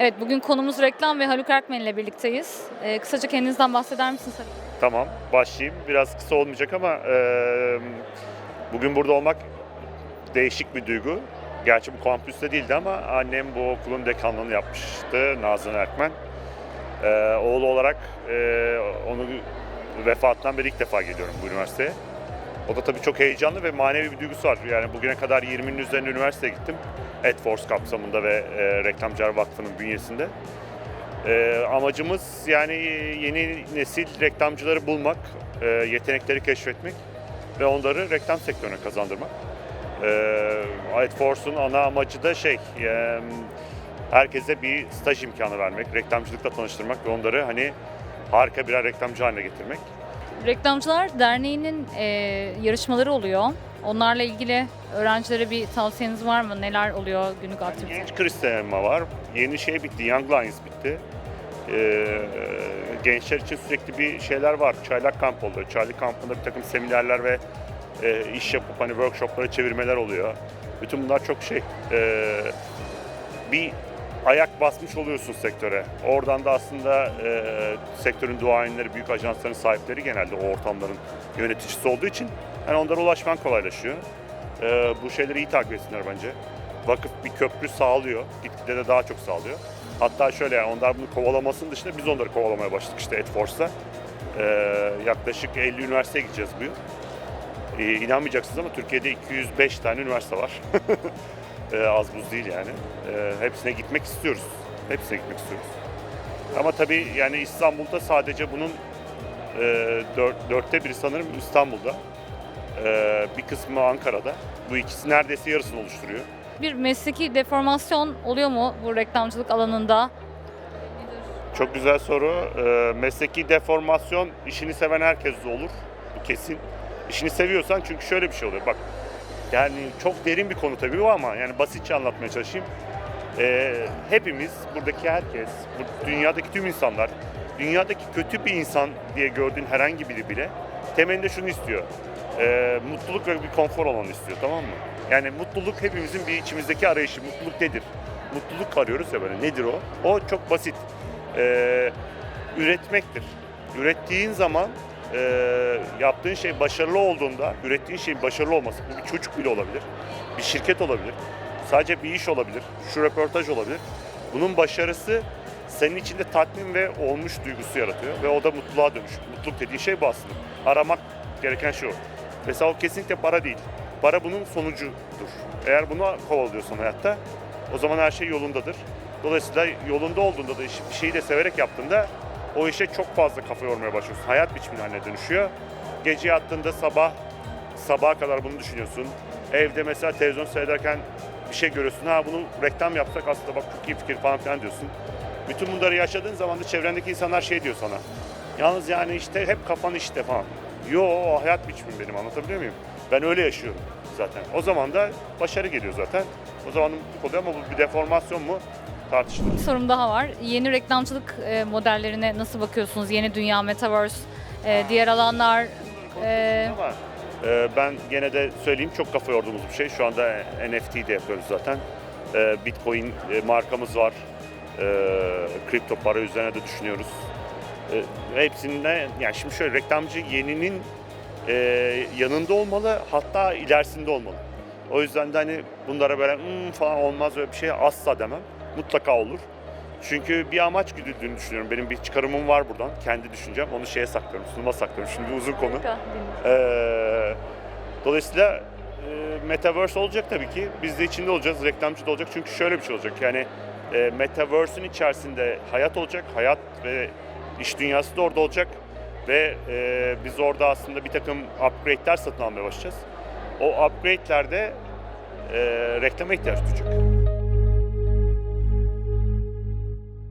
Evet, bugün konumuz reklam ve Haluk Erkmen ile birlikteyiz. Ee, kısaca kendinizden bahseder misiniz? Tamam, başlayayım. Biraz kısa olmayacak ama e, bugün burada olmak değişik bir duygu. Gerçi bu kampüste değildi ama annem bu okulun dekanlığını yapmıştı, Nazan Erkmen. E, oğlu olarak e, onu vefatından beri ilk defa geliyorum bu üniversiteye. O da tabii çok heyecanlı ve manevi bir duygusu var. Yani bugüne kadar 20'nin üzerinde üniversiteye gittim. EdForce kapsamında ve e, Reklamcılar Vakfı'nın bünyesinde. Ee, amacımız yani yeni nesil reklamcıları bulmak, e, yetenekleri keşfetmek ve onları reklam sektörüne kazandırmak. Ee, AdForce'un ana amacı da şey, e, herkese bir staj imkanı vermek, reklamcılıkla tanıştırmak ve onları hani harika birer reklamcı haline getirmek. Reklamcılar Derneği'nin e, yarışmaları oluyor. Onlarla ilgili öğrencilere bir tavsiyeniz var mı? Neler oluyor günlük aktivite? Genç Kristalema var, yeni şey bitti, Young Lions bitti. Ee, gençler için sürekli bir şeyler var. Çaylak kamp oluyor. Çaylak kampında bir takım seminerler ve e, iş yapıp hani workshoplara çevirmeler oluyor. Bütün bunlar çok şey. e, bir ayak basmış oluyorsun sektöre. Oradan da aslında e, sektörün duayenleri, büyük ajansların sahipleri genelde o ortamların yöneticisi olduğu için hani onlara ulaşman kolaylaşıyor. E, bu şeyleri iyi takip etsinler bence. Vakıf bir köprü sağlıyor. Gitgide de daha çok sağlıyor. Hatta şöyle yani onlar bunu kovalamasının dışında biz onları kovalamaya başladık işte EdForce'da. E, yaklaşık 50 üniversiteye gideceğiz bu yıl. E, inanmayacaksınız ama Türkiye'de 205 tane üniversite var. E, az buz değil yani. E, hepsine gitmek istiyoruz. Hepsine gitmek istiyoruz. Ama tabii yani İstanbul'da sadece bunun e, dört, dörtte biri sanırım İstanbul'da. E, bir kısmı Ankara'da. Bu ikisi neredeyse yarısını oluşturuyor. Bir mesleki deformasyon oluyor mu bu reklamcılık alanında? Çok güzel soru. E, mesleki deformasyon işini seven herkeste olur. Bu kesin. İşini seviyorsan çünkü şöyle bir şey oluyor. Bak yani çok derin bir konu tabii bu ama yani basitçe anlatmaya çalışayım. E, hepimiz, buradaki herkes, dünyadaki tüm insanlar, dünyadaki kötü bir insan diye gördüğün herhangi biri bile temelinde şunu istiyor. E, mutluluk ve bir konfor alanı istiyor tamam mı? Yani mutluluk hepimizin bir içimizdeki arayışı. Mutluluk nedir? Mutluluk arıyoruz ya böyle. Nedir o? O çok basit. E, üretmektir. Ürettiğin zaman e, yaptığın şey başarılı olduğunda, ürettiğin şeyin başarılı olması, bu bir çocuk bile olabilir, bir şirket olabilir, sadece bir iş olabilir, şu röportaj olabilir. Bunun başarısı senin içinde tatmin ve olmuş duygusu yaratıyor ve o da mutluluğa dönüşüyor. Mutluluk dediği şey bu aslında. Aramak gereken şey o. Mesela o kesinlikle para değil. Para bunun sonucudur. Eğer bunu kovalıyorsan hayatta o zaman her şey yolundadır. Dolayısıyla yolunda olduğunda da bir şeyi de severek yaptığında o işe çok fazla kafa yormaya başlıyorsun. Hayat biçimine haline dönüşüyor. Gece yattığında sabah sabaha kadar bunu düşünüyorsun. Evde mesela televizyon seyrederken bir şey görüyorsun. Ha bunu reklam yapsak aslında bak çok iyi fikir falan filan diyorsun. Bütün bunları yaşadığın zaman da çevrendeki insanlar şey diyor sana. Yalnız yani işte hep kafan işte falan. Yo o hayat biçimim benim anlatabiliyor muyum? Ben öyle yaşıyorum zaten. O zaman da başarı geliyor zaten. O zaman oluyor ama bu bir deformasyon mu tartışılır. Bir sorum daha var. Yeni reklamcılık e, modellerine nasıl bakıyorsunuz? Yeni dünya, metaverse, e, diğer alanlar. e, Ama e, ben gene de söyleyeyim çok kafa yorduğumuz bir şey. Şu anda NFT de yapıyoruz zaten. E, Bitcoin e, markamız var. E, kripto para üzerine de düşünüyoruz. E, hepsinde yani şimdi şöyle reklamcı yeninin e, yanında olmalı hatta ilerisinde olmalı. O yüzden de hani bunlara böyle "Hmm" falan olmaz öyle bir şey asla demem. Mutlaka olur. Çünkü bir amaç güdüldüğünü düşünüyorum. Benim bir çıkarımım var buradan. Kendi düşüncem. Onu şeye saklıyorum, sunuma saklıyorum. Şimdi uzun konu. Ee, dolayısıyla e, Metaverse olacak tabii ki. Biz de içinde olacağız, reklamcı da olacak. Çünkü şöyle bir şey olacak. Yani e, Metaverse'ün içerisinde hayat olacak. Hayat ve iş dünyası da orada olacak. Ve e, biz orada aslında bir takım upgrade'ler satın almaya başlayacağız. O upgrade'lerde e, reklama ihtiyaç duyacak.